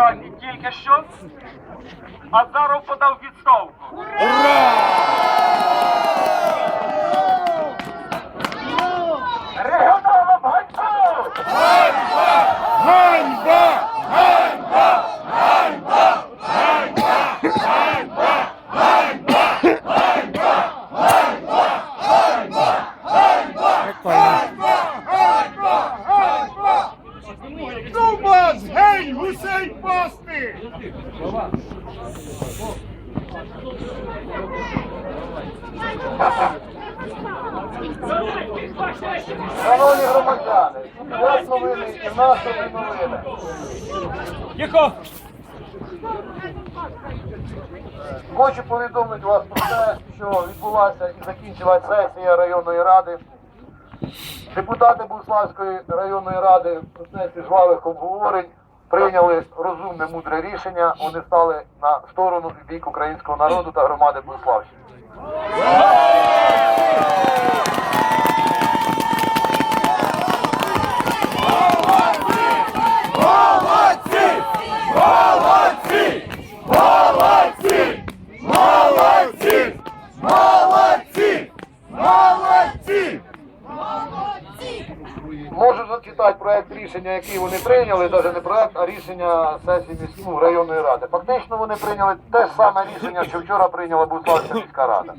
раді тільки що, Азаров подав відставку. Регіоналам Хочу повідомити вас про те, що відбулася і закінчилась сесія районної ради. Депутати Буславської районної ради в процесі жвавих обговорень прийняли розумне, мудре рішення. Вони стали на сторону і бік українського народу та громади Буславщини. Рішення, який вони прийняли, навіть не проект, а рішення сесії міської районної ради. Фактично вони прийняли те саме рішення, що вчора прийняла Буславська міська рада.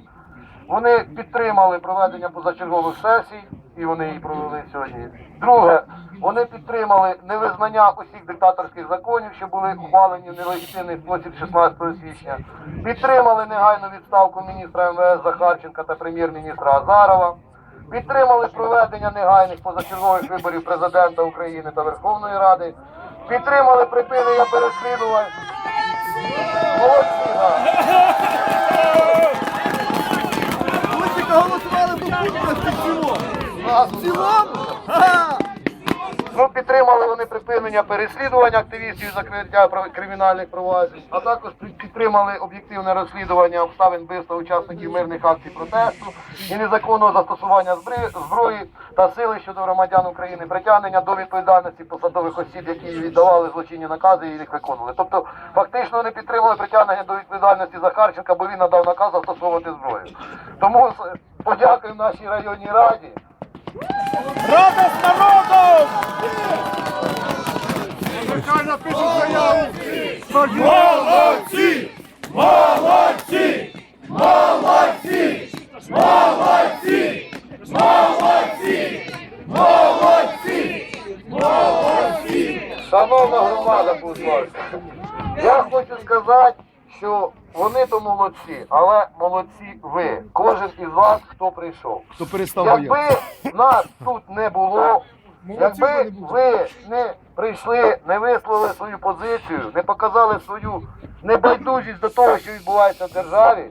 Вони підтримали проведення позачергових сесій, і вони її провели сьогодні. Друге, вони підтримали невизнання усіх диктаторських законів, що були ухвалені в нелегітимний спосіб 16 січня. Підтримали негайну відставку міністра МВС Захарченка та прем'єр-міністра Азарова. Підтримали проведення негайних позачергових виборів президента України та Верховної Ради. Підтримали припинення переслідувань. Молодці, голосували в цілому. В цілому? Ну, підтримали вони припинення переслідування активістів і закриття кримінальних проваджень, а також підтримали об'єктивне розслідування обставин вбивства учасників мирних акцій протесту і незаконного застосування зброї та сили щодо громадян України, притягнення до відповідальності посадових осіб, які віддавали злочинні накази і їх виконували. Тобто, фактично вони підтримали притягнення до відповідальності Захарченка, бо він надав наказ застосовувати зброю. Тому подякуємо нашій районній раді. Рада з народом! Нехай напишуть заяву. Молодці! Молодці! Молодці! Молодці! Молодці! Молодці! Шановна громада Буславська, я хочу сказати, що вони то молодці, але молодці ви. Кожен із вас, хто прийшов. Хто перестав Якби нас тут не було, якби ви не прийшли, не висловили свою позицію, не показали свою небайдужість до того, що відбувається в державі,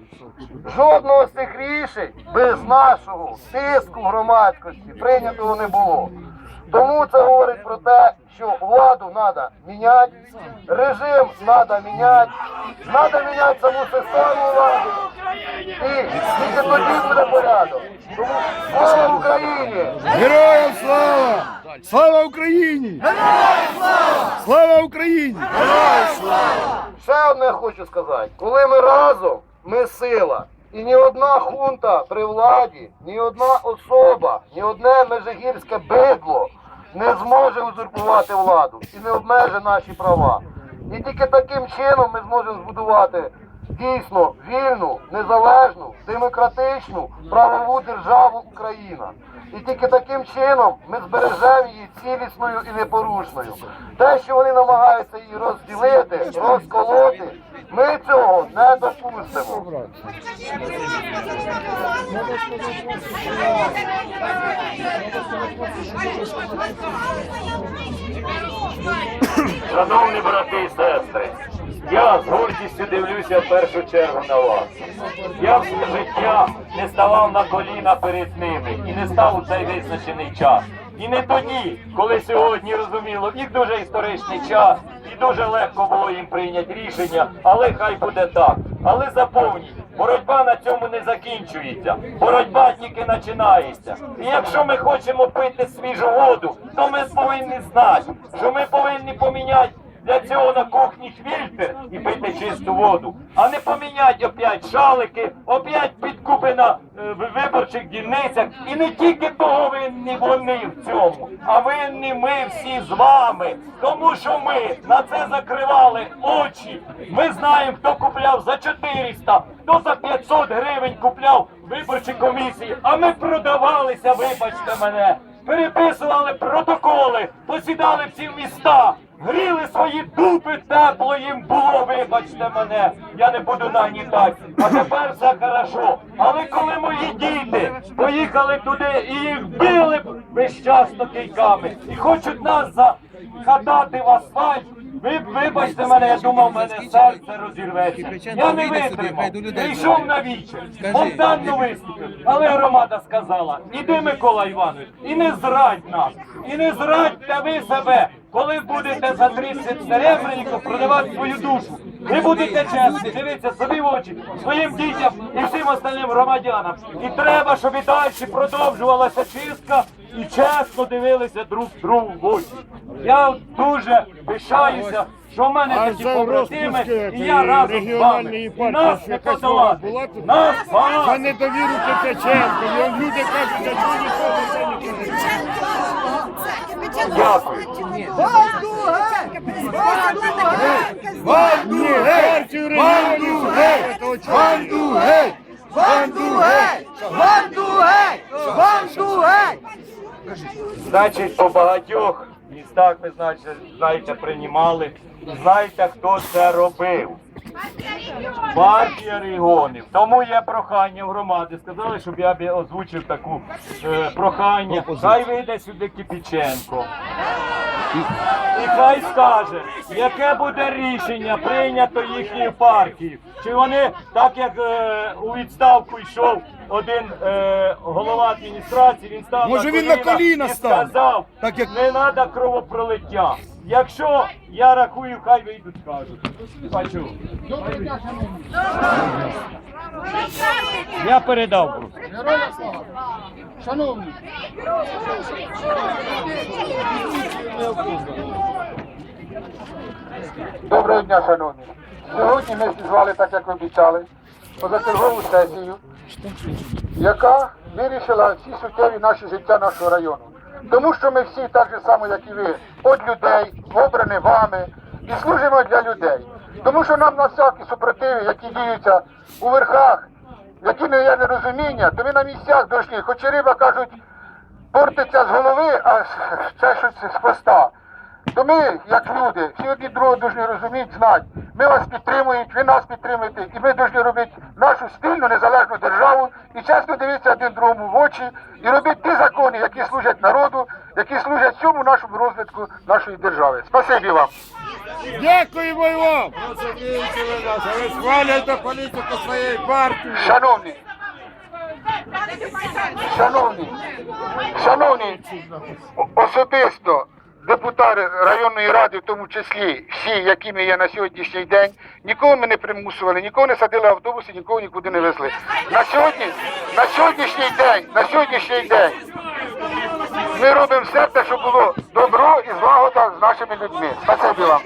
жодного з цих рішень без нашого тиску громадськості прийнятого не було. Тому це говорить про те, що владу треба міняти, режим треба міняти, треба міняти саму систему влади. І тільки тоді буде порядок. Тому слава Україні! Героям слава! Слава Україні! Героям слава! Слава Україні! Ще одне хочу сказати. Коли ми разом, ми сила. І ні одна хунта при владі, ні одна особа, ні одне межигірське бидло не зможе узурпувати владу і не обмеже наші права. І тільки таким чином ми зможемо збудувати дійсно вільну, незалежну, демократичну, правову державу Україна. І тільки таким чином ми збережемо її цілісною і непорушною. Те, що вони намагаються її розділити, розколоти, ми цього не допустимо. Шановні брати і сестри, я з гордістю дивлюся в першу чергу на вас. Я все життя не ставав на коліна перед ними і не став у цей визначений час. І не тоді, коли сьогодні розуміло, їх дуже історичний час, і дуже легко було їм прийняти рішення, але хай буде так. Але запомніть, боротьба на цьому не закінчується. Боротьба тільки починається. І якщо ми хочемо пити свіжу воду, то ми повинні знати, що ми повинні поміняти для цього на кухні фільтр і пити чисту воду, а не поміняти опять шалики, опять підкупи на е, виборчих дільницях. І не тільки того винні вони в цьому, а винні ми всі з вами. Тому що ми на це закривали очі. Ми знаємо, хто купляв за 400, хто за 500 гривень купляв виборчі комісії, а ми продавалися, вибачте мене, переписували протоколи, посідали в міста, гріли свої дупи, тепло їм було, вибачте мене, я не буду нагнітати. А тепер все хорошо. Але коли мої діти поїхали туди і їх били б час кийками і хочуть нас захатати в асфальт, ви вибачте мене, я думав, в мене серце розірветься. Я не витримав. Прийшов на вічер, спонтанно виступив. Але громада сказала: іди, Микола Іванович, і не зрадь нас, і не зрадьте ви себе, коли будете за 30 серебряників продавати свою душу. Ви будете чесні, дивіться собі в очі, своїм дітям і всім остальним громадянам. І треба, щоб і далі продовжувалася чистка і чесно дивилися друг другу в очі. Я дуже пишаюся, що в мене такі побратими, і я разом з вами. І нас не подолати. Нас За недовіру Ткаченко. І люди кажуть, що ніхто це не. Дякую. Банду геть! Регіонів геть! Банду геть! Банду геть! Банду геть! Банду геть! Значить, по багатьох містах ви знаєте, приймали. Знаєте, хто це робив? Партія регіонів. Тому є прохання в громади. Сказали, щоб я б озвучив таку е, прохання. Хай вийде сюди Кипіченко. І хай скаже, яке буде рішення прийнято їхньою партією. Чи вони, так як е, у відставку йшов один е, голова адміністрації, він став Може, на він на коліна і стане? сказав, Так як- не треба кровопролиття. Якщо я рахую, хай вийдуть, скажуть. Бачу. Я передав. просто. Шановні, Доброго дня, шановні. Сьогодні ми зізвали, так як обіцяли, позачергову сесію, яка вирішила всі суттєві наші життя нашого району. Тому що ми всі так же само, як і ви, від людей, обрані вами, і служимо для людей. Тому що нам на всякі супротиви, які діються у верхах, які не є нерозуміння, то ми на місцях дошли, хоч і риба кажуть, портиться з голови, а ще щось з хвоста. То ми, як люди, всі одні другого повинні розуміти, знати. Ми вас підтримуємо, ви нас підтримуєте, і ми повинні робити нашу спільну незалежну державу і чесно дивитися один другому в очі і робити ті закони, які служать народу, які служать всьому нашому розвитку нашої держави. Спасибі вам. Дякуємо вам! Ви схвалюєте політику своєї партії. Шановні, шановні, шановні, особисто депутати районної ради, в тому числі всі, якими є на сьогоднішній день, нікого ми не примусували, нікого не садили в автобуси, нікого нікуди не везли. На сьогодні, на сьогоднішній день, на сьогоднішній день ми робимо все те, щоб було добро і злагода з нашими людьми. Спасибі вам.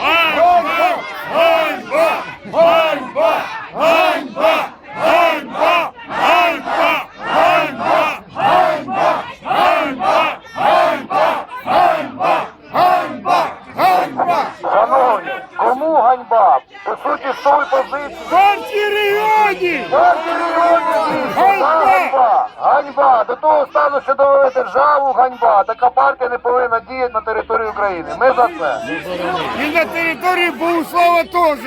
Ганьба! Ганьба! Ганьба! Ганьба! Ганьба! Ганьба! Ганьба! Ганьба! Ганьба! Ганьба! Ганьба! Ганьба! Ганьба! Шановні, кому ганьба? По суті, з тої позиції. Партії регіонів! Ганьба! Ганьба! Ганьба! До того стану, що довели державу, ганьба! Така партія не повинна діяти на території України. Ми за це. І на території Богуслава теж!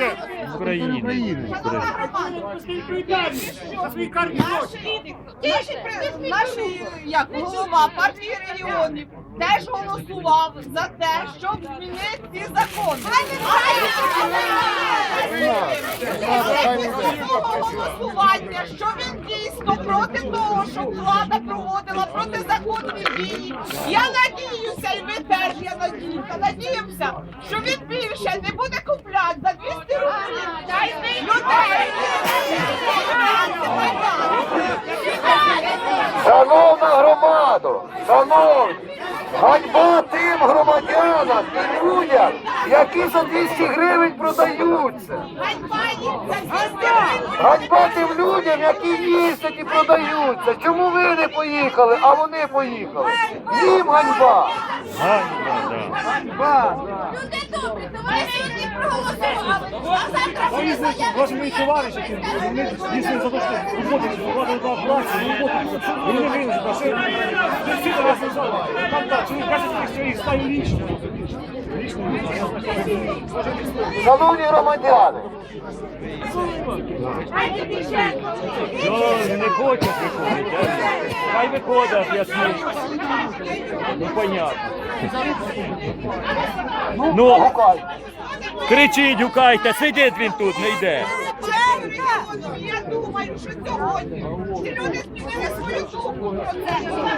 Наш як голова партії регіонів теж голосував за те, щоб змінити ці закони. Голосування, що він дійсно проти того, щоб влада проводила протизаконні дії. Я надіюся, і ви теж я надіюся, надіємося, що він більше не буде купляти за 200 рублів людей. Шановна громада! Шановні! Ганьба тим громадянам і людям, які за 200 гривень продаються. Ганьба їм за 200 гривень. Ганьба тим людям, які їздять і продаються. Чому ви не поїхали, а вони поїхали? Їм ганьба. Ганьба, Люди добрі, то ви сьогодні проголосували. Ваші мої товариші, вони дійсно за те, що роботи, влада дала працю, роботу, вони не винні, а що всі до вас не взяли. Там так, чи ви кажете, що їх стаю лічно. Шановні громадяни, Ну, не хочуть виходить, да? Хай виходить, об'ясни. Ну, понятно. Ну, кричіть, гукайте, сидить він тут, не йде. Я думаю, що сьогодні ці люди змінили свою думку про це.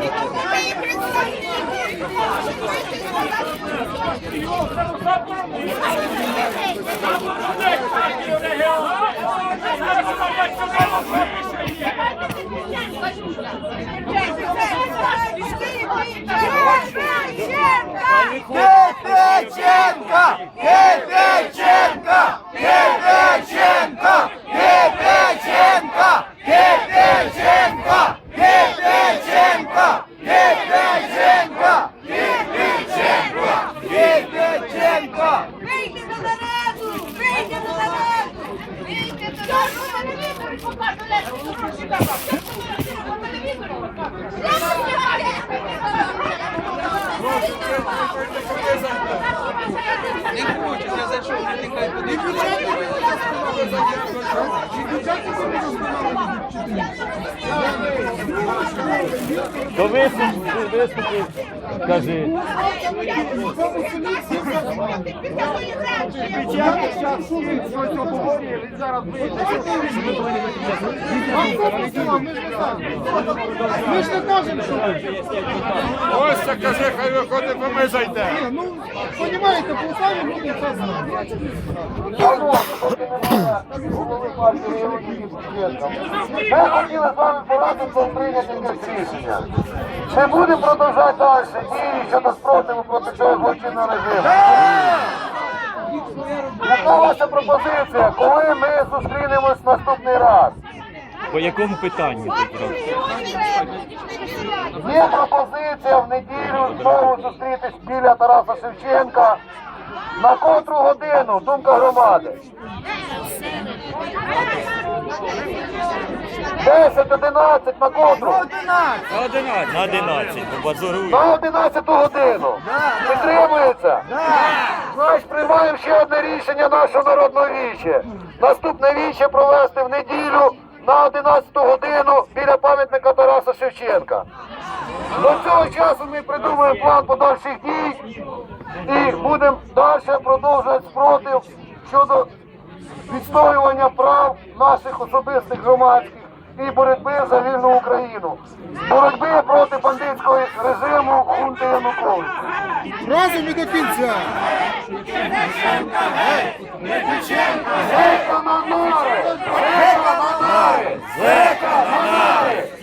І тому ми їх представники можуть вийти з Кипяченка! Чи бюджетником розпинали? Чи бюджетником розпинали? То виступ, виступи, кажи. Ми ж не кажемо, що Ось це каже, хай виходить, бо ми зайдемо. ну, розумієте, по самі люди це знають. Ми хотіли з вами порадитися і прийняти якесь рішення. Чи буде продовжати далі дії щодо спротиву проти цього злочинного режиму? Яка ваша пропозиція, коли ми зустрінемось наступний раз? По якому питанню? Є пропозиція в неділю знову зустрітись біля Тараса Шевченка. На котру годину, думка громади? 10-11 на котру? На 11. На 11, бо базурують. На 11 годину. Підтримується? Значить, приймаємо ще одне рішення нашого народного віче. Наступне віче провести в неділю на 11 годину біля пам'ятника Тараса Шевченка. До цього часу ми придумаємо план подальших дій і будемо далі продовжувати спротив щодо відстоювання прав наших особистих громадських і боротьби за вільну Україну. Боротьби проти бандитського режиму хунти Януковича. Разом і до кінця. Геть на нари! Геть на нари!